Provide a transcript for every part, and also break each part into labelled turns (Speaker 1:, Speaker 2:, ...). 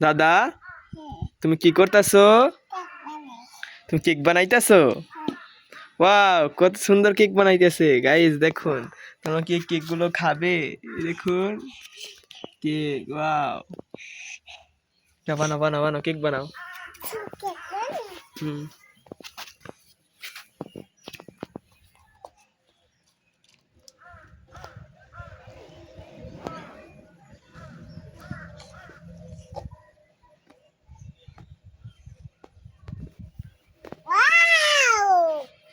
Speaker 1: দাদা তুমি কি করতেছো? তুমি কেক বানাইতেছো? ওয়াও কত সুন্দর কেক বানাইতেছে। গাইস দেখুন তোমরা কি কেকগুলো খাবে? দেখুন কেক ওয়াও। বানাও বানাও বানাও কেক বানাও। হুম।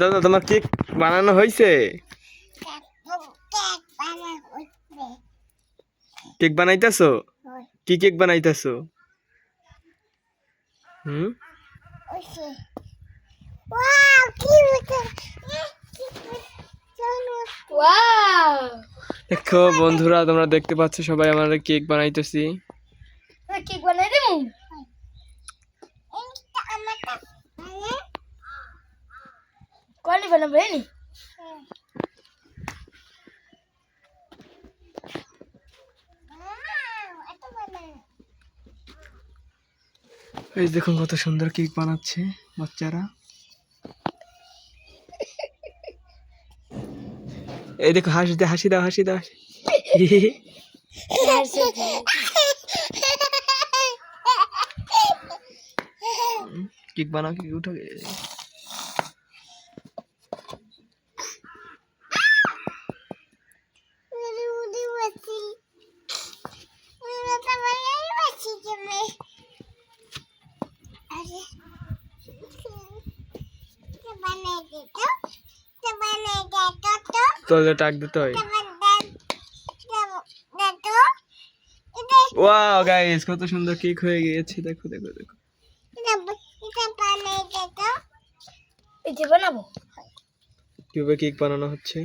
Speaker 1: দাদা, তোমার কেক বানানো হয়েছে কেক বানাইতেছো? কি কেক বানাইতেছো? দেখো, বন্ধুরা, তোমরা দেখতে পাচ্ছ সবাই আমরা কেক বানাইতেছি।
Speaker 2: কেক বানাই দেবো? কলি বানাবে নি
Speaker 1: এই দেখুন কত সুন্দর কেক বানাচ্ছে বাচ্চারা। এই দেখো হাসি দাও হাসি দাও হাসি দাও। কেক বানাও কেক উঠো তোলে টাক দিতে হয়। ওয়াও গাইস কত সুন্দর কেক হয়ে গিয়েছে। দেখো দেখো দেখো।
Speaker 2: বানাবো।
Speaker 1: কীভাবে কেক বানানো হচ্ছে?